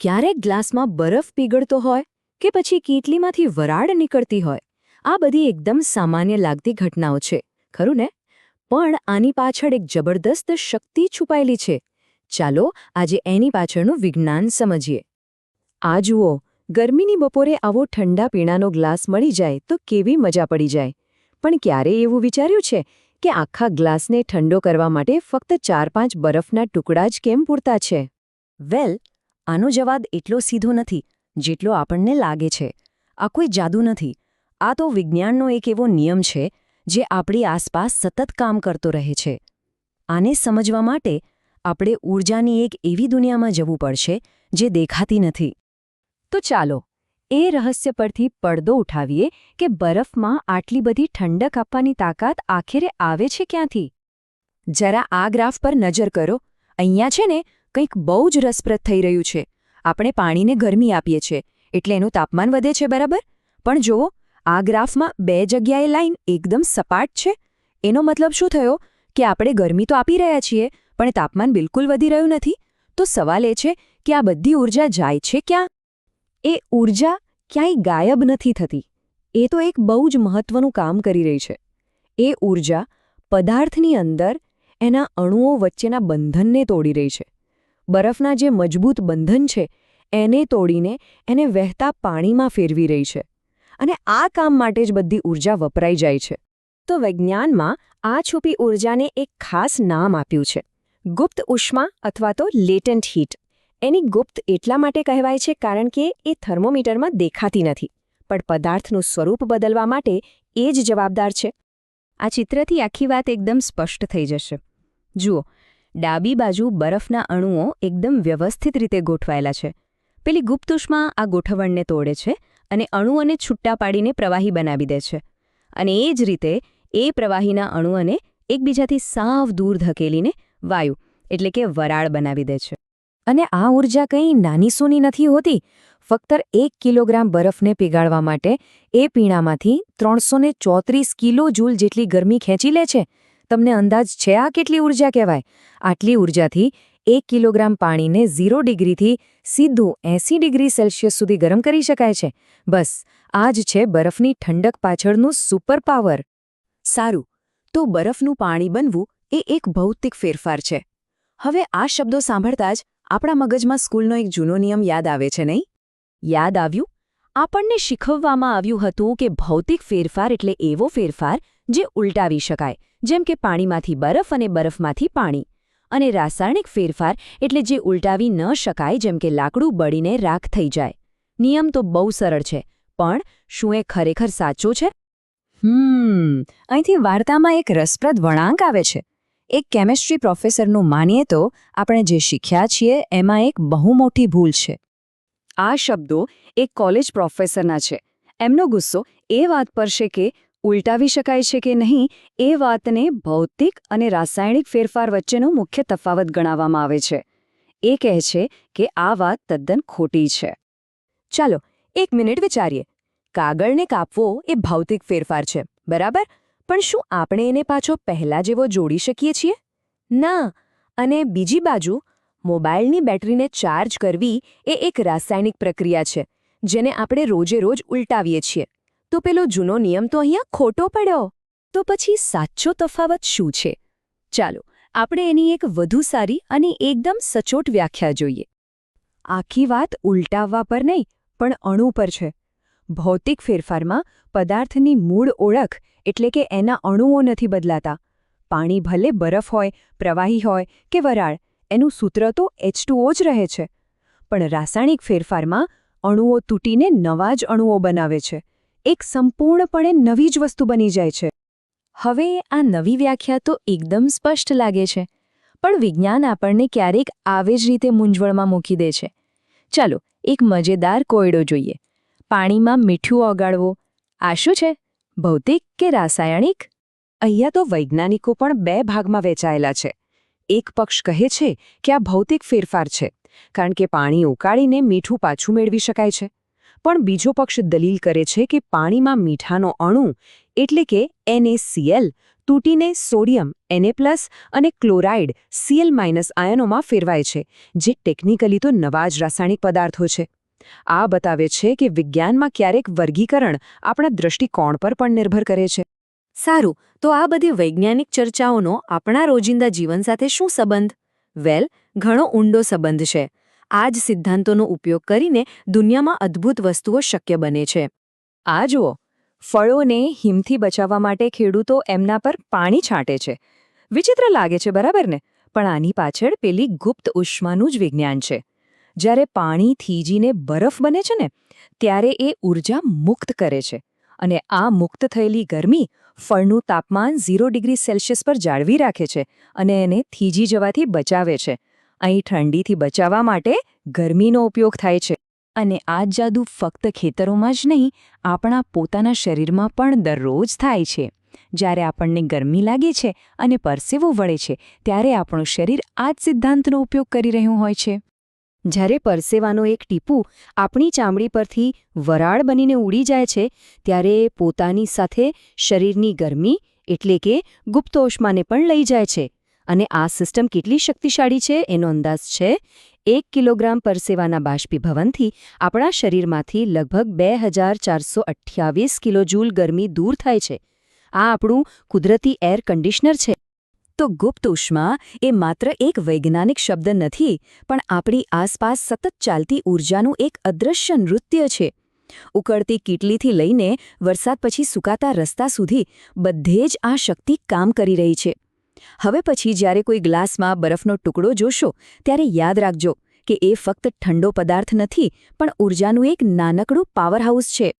ક્યારેક ગ્લાસમાં બરફ પીગળતો હોય કે પછી કીટલીમાંથી વરાળ નીકળતી હોય, આ બધી એકદમ સામાન્ય લાગતી ઘટનાઓ છે, ખરું ને? પણ આની પાછળ એક જબરદસ્ત શક્તિ છુપાયેલી છે. ચાલો આજે એની પાછળનું વિજ્ઞાન સમજીએ. આ જુઓ, ગરમીની બપોરે આવો ઠંડા પીણાનો ગ્લાસ મળી જાય તો કેવી મજા પડી જાય. પણ ક્યારે એવું વિચાર્યું છે કે આખા ગ્લાસને ઠંડો કરવા માટે ફક્ત ચાર પાંચ બરફના ટુકડા જ કેમ પૂરતા છે? વેલ આનો જવાબ એટલો સીધો નથી જેટલો આપણને લાગે છે. આ કોઈ જાદુ નથી. આ તો વિજ્ઞાનનો એક એવો નિયમ છે જે આપણી આસપાસ સતત કામ કરતો રહે છે. આને સમજવા માટે આપણે ઊર્જાની એક એવી દુનિયામાં જવું પડશે જે દેખાતી નથી. તો ચાલો, એ રહસ્ય પરથી પડદો ઉઠાવીએ કે બરફમાં આટલી બધી ઠંડક આપવાની તાકાત આખરે આવે છે ક્યાંથી? જરા આ ગ્રાફ પર નજર કરો. અહીંયા છે ને કંઈક બહુ જ રસપ્રદ થઈ રહ્યું છે. આપણે પાણીને ગરમી આપીએ છીએ, એટલે એનું તાપમાન વધે છે, બરાબર? પણ જુઓ આ ગ્રાફમાં બે જગ્યાએ લાઈન એકદમ સપાટ છે. એનો મતલબ શું થયો? કે આપણે ગરમી તો આપી રહ્યા છીએ, પણ તાપમાન બિલકુલ વધી રહ્યું નથી. તો સવાલ એ છે કે આ બધી ઊર્જા જાય છે ક્યાં? એ ઊર્જા ક્યાંય ગાયબ નથી થતી. એ તો એક બહુ જ મહત્વનું કામ કરી રહી છે. એ ઊર્જા પદાર્થની અંદર એના અણુઓ વચ્ચેના બંધનને તોડી રહી છે. બરફના જે મજબૂત બંધન છે, એને તોડીને એને વહેતા પાણીમાં ફેરવી રહી છે અને આ કામ માટે જ બધી ઊર્જા વપરાઈ જાય છે. તો વિજ્ઞાનમાં આ છુપી ઊર્જાને એક ખાસ નામ આપ્યું છે, ગુપ્ત ઉષ્મા અથવા તો લેટન્ટ હીટ એની ગુપ્ત એટલા માટે કહેવાય છે કારણ કે એ થર્મોમીટરમાં દેખાતી નથી, પણ પદાર્થનું સ્વરૂપ બદલવા માટે એ જ જવાબદાર છે. આ ચિત્રથી આખી વાત એકદમ સ્પષ્ટ થઈ જશે. જુઓ ડાબી બાજુ બરફના અણુઓ એકદમ વ્યવસ્થિત રીતે ગોઠવાયેલા છે. પેલી ગુપ્ત ઉષ્મા આ ગોઠવણને તોડે છે અને અણુઓને છૂટ્ટા પાડીને પ્રવાહી બનાવી દે છે. અને એ જ રીતે એ પ્રવાહીના અણુઓને એકબીજાથી સાવ દૂર ધકેલીને વાયુ, એટલે કે વરાળ બનાવી દે છે. અને આ ઊર્જા કંઈ નાનીસૂની નથી હોતી, ફક્ત એક કિલોગ્રામ બરફને પીગાળવા માટે એ પીણામાંથી ત્રણસોને ચોત્રીસ કિલો જૂલ જેટલી ગરમી ખેંચી લે છે. તમને અંદાજ છે આ કેટલી ઊર્જા કહેવાય? આટલી ઊર્જાથી એક કિલોગ્રામ પાણીને ઝીરો ડિગ્રીથી સીધું એંસી ડિગ્રી સેલ્સિયસ સુધી ગરમ કરી શકાય છે. બસ, આ જ છે બરફની ઠંડક પાછળનું સુપર પાવર. સારું, તો બરફનું પાણી બનવું એ એક ભૌતિક ફેરફાર છે. હવે આ શબ્દો સાંભળતા જ આપણા મગજમાં સ્કૂલનો એક જૂનો નિયમ યાદ આવે છે નહીં? યાદ આવ્યું? આપણને શીખવવામાં આવ્યું હતું કે ભૌતિક ફેરફાર એટલે એવો ફેરફાર જે ઉલટાવી શકાય. જેમ કે પાણીમાંથી બરફ અને બરફમાંથી પાણી. અને રાસાયણિક ફેરફાર એટલે જે ઉલટાવી ન શકાય, જેમ કે લાકડું બળીને રાખ થઈ જાય. નિયમ તો બહુ સરળ છે, પણ શું એ ખરેખર સાચો છે? હમ, અહીંથી વાર્તામાં એક રસપ્રદ વળાંક આવે છે. એક કેમેસ્ટ્રી પ્રોફેસરનું માનીએ તો આપણે જે શીખ્યા છીએ એમાં એક બહુ મોટી ભૂલ છે. આ શબ્દો એક કોલેજ પ્રોફેસરના છે. એમનો ગુસ્સો એ વાત પર છે કે ઉલટાવી શકાય છે કે નહીં, એ વાતને ભૌતિક અને રાસાયણિક ફેરફાર વચ્ચેનો મુખ્ય તફાવત ગણાવવામાં આવે છે. એ કહે છે કે આ વાત તદ્દન ખોટી છે. ચાલો, એક મિનિટ વિચારીએ. કાગળને કાપવો એ ભૌતિક ફેરફાર છે, બરાબર? પણ શું આપણે એને પાછો પહેલા જેવો જોડી શકીએ છીએ? ના, અને બીજી બાજુ, મોબાઈલની બેટરીને ચાર્જ કરવી એ એક રાસાયણિક પ્રક્રિયા છે, જેને આપણે રોજે રોજ ઉલટાવીએ છીએ. તો પેલો જૂનો નિયમ તો અહીંયા ખોટો પડ્યો. તો પછી સાચો તફાવત શું છે? ચાલો, આપણે એની એક વધુ સારી અને એકદમ સચોટ વ્યાખ્યા જોઈએ. આખી વાત ઉલટાવવા પર નહીં, પણ અણુ પર છે. ભૌતિક ફેરફારમાં પદાર્થની મૂળ ઓળખ એટલે કે એના અણુઓ નથી બદલાતા. પાણી ભલે બરફ હોય, પ્રવાહી હોય કે વરાળ, એનું સૂત્ર તો એચ જ રહે છે. પણ રાસાયણિક ફેરફારમાં અણુઓ તૂટીને નવા જ અણુઓ બનાવે છે. એક સંપૂર્ણપણે નવી જ વસ્તુ બની જાય છે. હવે આ નવી વ્યાખ્યા તો એકદમ સ્પષ્ટ લાગે છે, પણ વિજ્ઞાન આપણને ક્યારેક આવી જ રીતે મૂંઝવણમાં મૂકી દે છે. ચાલો, એક મજેદાર કોયડો જોઈએ. પાણીમાં મીઠું ઓગાળવો. આ શું છે? ભૌતિક કે રાસાયણિક? અહીંયા તો વૈજ્ઞાનિકો પણ બે ભાગમાં વહેંચાયેલા છે. એક પક્ષ કહે છે કે આ ભૌતિક ફેરફાર છે, કારણ કે પાણી ઉકાળીને મીઠું પાછું મેળવી શકાય છે. પણ બીજો પક્ષ દલીલ કરે છે કે પાણીમાં મીઠાનો અણુ, એટલે કે NaCl તૂટીને સોડિયમ Na+ અને ક્લોરાઇડ Cl- આયનોમાં ફેરવાય છે, જે ટેકનિકલી તો નવા જ રાસાયણિક પદાર્થો છે. આ બતાવે છે કે વિજ્ઞાનમાં ક્યારેક વર્ગીકરણ આપણા દૃષ્ટિકોણ પર પણ નિર્ભર કરે છે. સારું, તો આ બધી વૈજ્ઞાનિક ચર્ચાઓનો આપણા રોજિંદા જીવન સાથે શું સંબંધ? વેલ, ઘણો ઊંડો સંબંધ છે. આ જ સિદ્ધાંતોનો ઉપયોગ કરીને દુનિયામાં અદ્ભુત વસ્તુઓ શક્ય બને છે. આ જુઓ, ફળોને હિમથી બચાવવા માટે ખેડૂતો એમના પર પાણી છાંટે છે. વિચિત્ર લાગે છે, બરાબર ને? પણ આની પાછળ પેલી ગુપ્ત ઉષ્માનું જ વિજ્ઞાન છે. જ્યારે પાણી થીજીને બરફ બને છે ને, ત્યારે એ ઊર્જા મુક્ત કરે છે. અને આ મુક્ત થયેલી ગરમી ફળનું તાપમાન ઝીરો ડિગ્રી સેલ્સિયસ પર જાળવી રાખે છે અને એને થીજી જવાથી બચાવે છે. અહીં ઠંડીથી બચાવવા માટે ગરમીનો ઉપયોગ થાય છે. અને આ જાદુ ફક્ત ખેતરોમાં જ નહીં, આપણા પોતાના શરીરમાં પણ દરરોજ થાય છે. જ્યારે આપણને ગરમી લાગે છે અને પરસેવો વળે છે, ત્યારે આપણું શરીર આ જ સિદ્ધાંતનો ઉપયોગ કરી રહ્યું હોય છે. જ્યારે પરસેવાનો એક ટીપું આપણી ચામડી પરથી વરાળ બનીને ઉડી જાય છે, ત્યારે પોતાની સાથે શરીરની ગરમી એટલે કે ગુપ્તોષ્માને પણ લઈ જાય છે. અને આ સિસ્ટમ કેટલી શક્તિશાળી છે એનો અંદાજ છે. એક કિલોગ્રામ પરસેવાના બાષ્પીભવનથી આપણા શરીરમાંથી લગભગ બે હજાર ચારસો અઠ્યાવીસ કિલોજૂલ ગરમી દૂર થાય છે. આ આપણું કુદરતી એર કન્ડિશનર છે. તો ગુપ્ત ઉષ્મા એ માત્ર એક વૈજ્ઞાનિક શબ્દ નથી, પણ આપણી આસપાસ સતત ચાલતી ઊર્જાનું એક અદૃશ્ય નૃત્ય છે. ઉકળતી કીટલીથી લઈને વરસાદ પછી સુકાતા રસ્તા સુધી બધે જ આ શક્તિ કામ કરી રહી છે. હવે પછી જ્યારે કોઈ ગ્લાસમાં બરફનો ટુકડો જોશો, ત્યારે યાદ રાખજો કે એ ફક્ત ઠંડો પદાર્થ નથી, પણ ઊર્જાનું એક નાનકડું પાવરહાઉસ છે.